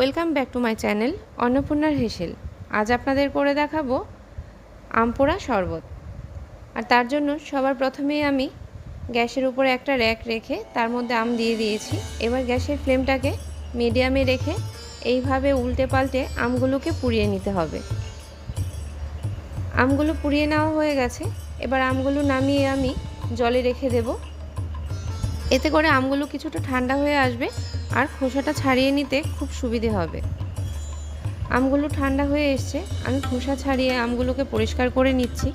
Welcome back to my channel অন্নপূর্ণার হেসেল। আজ আপনাদের করে দেখাবো আমপোড়া শরবত। আর তার জন্য সবার প্রথমেই আমি গ্যাসের উপরে একটা র্যাক রেখে তার মধ্যে আম দিয়ে দিয়েছি। এবার গ্যাসের ফ্লেমটাকে মিডিয়ামে রেখে এইভাবে উল্টে পাল্টে আমগুলোকে পুড়িয়ে নিতে হবে। আমগুলো পুড়িয়ে নেওয়া হয়ে গেছে। এবার আমগুলো নামিয়ে আমি জলে রেখে দেব। এতে করে আমগুলো কিছুটা ঠান্ডা হয়ে আসবে। আর খোসাটা ছাড়িয়ে নিতে খুব সুবিধে হবে। আমগুলো ঠান্ডা হয়ে এসছে। আমি খোসা ছাড়িয়ে আমগুলোকে পরিষ্কার করে নিচ্ছি।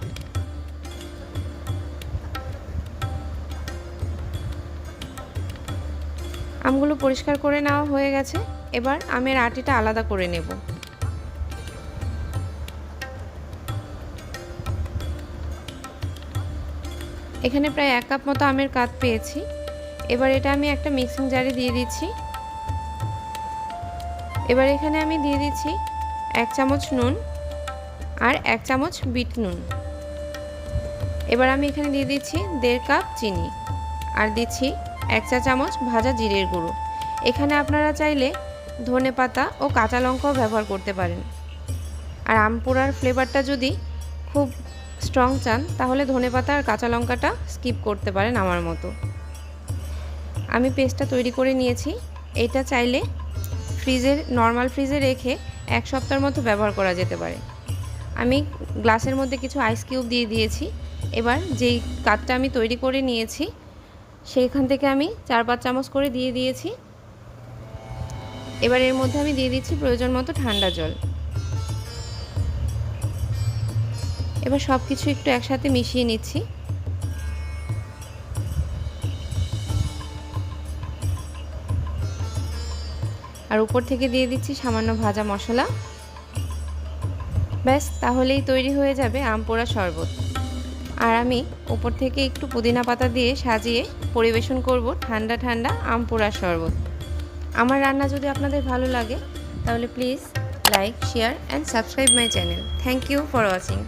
আমগুলো পরিষ্কার করে নেওয়া হয়ে গেছে। এবার আমের আটিটা আলাদা করে নেব। এখানে প্রায় এক কাপ মতো আমের কাত পেয়েছি। এবার এটা আমি একটা মিক্সিং জারে দিয়ে দিচ্ছি। এবার এখানে আমি দিয়ে দিচ্ছি এক চামচ নুন আর এক চামচ বিট নুন। এবার আমি এখানে দিয়ে দিচ্ছি দেড় কাপ চিনি আর দিচ্ছি এক চা চামচ ভাজা জিরের গুঁড়ো। এখানে আপনারা চাইলে ধনে পাতা ও কাঁচা লঙ্কাও ব্যবহার করতে পারেন। আর আম পোড়ার ফ্লেভারটা যদি খুব স্ট্রং চান, তাহলে ধনে পাতা আর কাঁচা লঙ্কাটা স্কিপ করতে পারেন আমার মতো। আমি পেস্টটা তৈরি করে নিয়েছি। এটা চাইলে ফ্রিজের, নর্মাল ফ্রিজে রেখে এক সপ্তাহের মতো ব্যবহার করা যেতে পারে। আমি গ্লাসের মধ্যে কিছু আইস কিউব দিয়ে দিয়েছি। এবার যেই কাঠটা আমি তৈরি করে নিয়েছি, সেইখান থেকে আমি চার পাঁচ চামচ করে দিয়ে দিয়েছি। এবার এর মধ্যে আমি দিয়ে দিচ্ছি প্রয়োজন মতো ঠান্ডা জল। এবার সব কিছু একটু একসাথে মিশিয়ে নিচ্ছি। আর উপর থেকে দিয়ে দিচ্ছি সামান্য ভাজা মশলা। ব্যাস, তাহলেই তৈরি হয়ে যাবে আম পোড়া শরবত। আর আমি উপর থেকে একটু পুদিনা পাতা দিয়ে সাজিয়ে পরিবেশন করব ঠান্ডা ঠান্ডা আম পোড়া শরবত। আমার রান্না যদি আপনাদের ভালো লাগে, তাহলে please like share and subscribe my channel thank you for watching